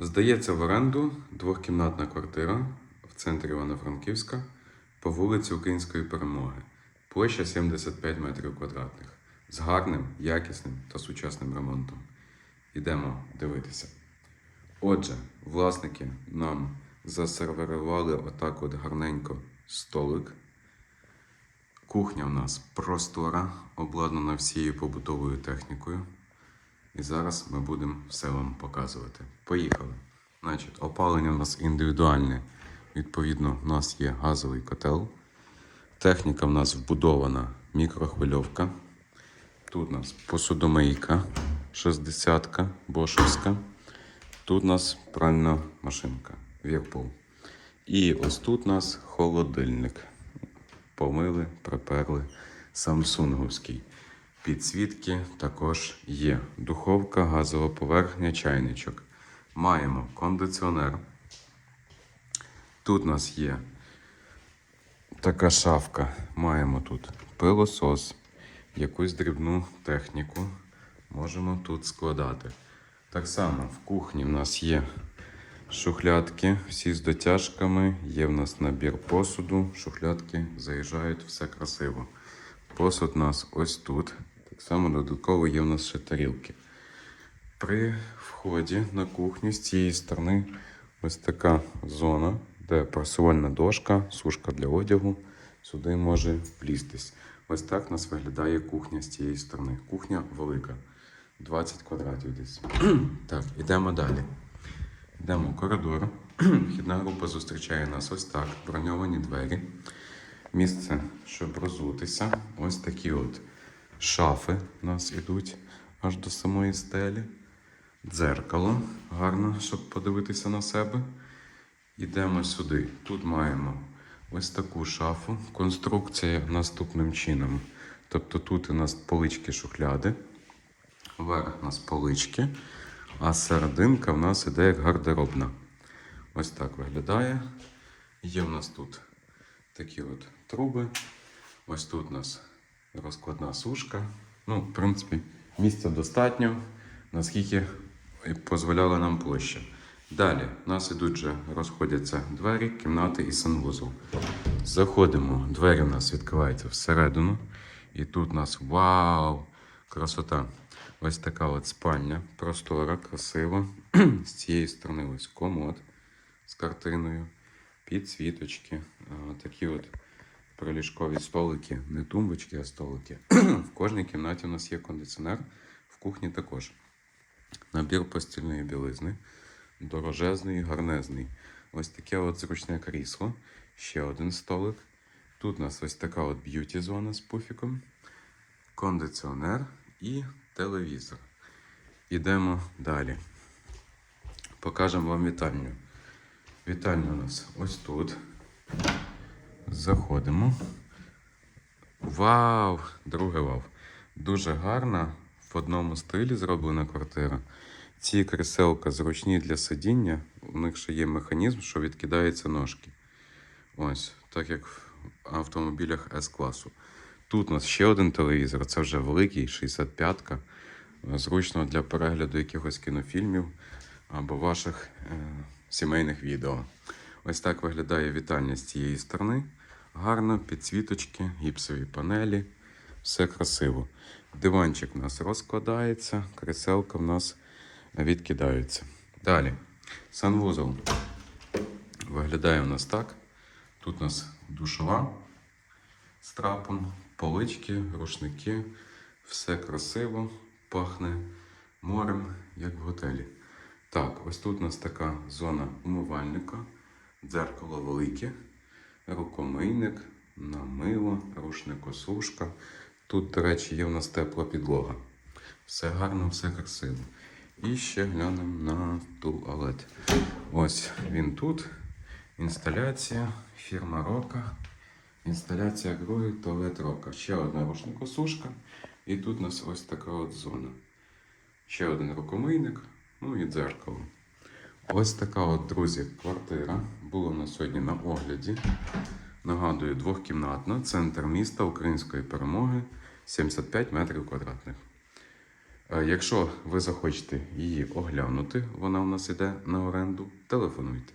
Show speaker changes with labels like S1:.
S1: Здається в оренду двохкімнатна квартира в центрі Івано-Франківська по вулиці Української Перемоги. Площа 75 метрів квадратних з гарним, якісним та сучасним ремонтом. Ідемо дивитися. Отже, власники нам засерверували отак от гарненько столик. Кухня в нас простора, обладнана всією побутовою технікою. І зараз ми будемо все вам показувати. Поїхали. Значить, опалення у нас індивідуальне. Відповідно, у нас є газовий котел. Техніка в нас вбудована мікрохвильовка. Тут у нас посудомийка 60-ка, бошовська. Тут у нас пральна машинка Whirlpool. І ось тут у нас холодильник. Помили, приперли самсунговський. Підсвітки також є. Духовка, газова поверхня, чайничок. Маємо кондиціонер. Тут у нас є така шафка. Маємо тут пилосос, якусь дрібну техніку. Можемо тут складати. Так само в кухні в нас є шухлядки, всі з дотяжками. Є в нас набір посуду. Шухлядки заїжджають, все красиво. Посуд у нас ось тут. Так само додатково є в нас ще тарілки. При вході на кухню з цієї сторони ось така зона, де просувальна дошка, сушка для одягу. Сюди може влізтись. Ось так нас виглядає кухня з цієї сторони. Кухня велика. 20 квадратів десь. так, ідемо далі. Йдемо в коридор. Вхідна група зустрічає нас ось так. Броньовані двері. Місце, щоб розутися. Ось такі от шафи у нас ідуть аж до самої стелі. Дзеркало гарно, щоб подивитися на себе. Йдемо сюди. Тут маємо ось таку шафу. Конструкція наступним чином. Тобто тут у нас полички шухляди, вверх у нас полички, а серединка в нас іде як гардеробна. Ось так виглядає. Є в нас тут такі от труби. Ось тут у нас розкладна сушка. Ну, в принципі, місця достатньо, наскільки дозволяла нам площа. Далі у нас ідуть вже розходяться двері, кімнати і санвузол. Заходимо, двері у нас відкриваються всередину. І тут у нас вау! Красота! Ось така от спальня, простора, красива. З цієї сторони ось комод з картиною, підсвіточки, такі от приліжкові столики, не тумбочки, а столики. В кожній кімнаті у нас є кондиціонер, в кухні також. Набір постільної білизни, дорожезний, гарнезний. Ось таке от зручне крісло, ще один столик. Тут у нас ось така от б'юті-зона з пуфіком, кондиціонер і телевізор. Ідемо далі. Покажемо вам вітальню. Вітальня у нас ось тут. Заходимо. Вау! Друге вау! Дуже гарна. В одному стилі зроблена квартира. Ці кріселка зручні для сидіння. У них ще є механізм, що відкидаються ножки. Ось, так як в автомобілях С-класу. Тут у нас ще один телевізор, це вже великий, 65-ка. Зручно для перегляду якихось кінофільмів або ваших е, сімейних відео. Ось так виглядає вітальня з цієї сторони. Гарно, підсвіточки, гіпсові панелі. Все красиво. Диванчик у нас розкладається, креселка в нас відкидається. Далі. Санвузол виглядає у нас так. Тут у нас душова з трапом, полички, рушники. Все красиво, пахне морем, як в готелі. Так, ось тут у нас така зона умивальника, дзеркало велике, рукомийник, намило, рушникосушка. Тут, до речі, є в нас тепла підлога. Все гарно, все красиво. І ще глянемо на туалет. Ось він тут. Інсталяція, фірма Рока. Інсталяція Грої, туалет Рока. Ще одна рушникосушка. І тут у нас ось така от зона. Ще один рукомийник, ну і дзеркало. Ось така от, друзі, квартира була на сьогодні на огляді. Нагадую, двохкімнатна, центр міста української перемоги, 75 метрів квадратних. Е, Якщо ви захочете її оглянути, вона у нас іде на оренду, телефонуйте.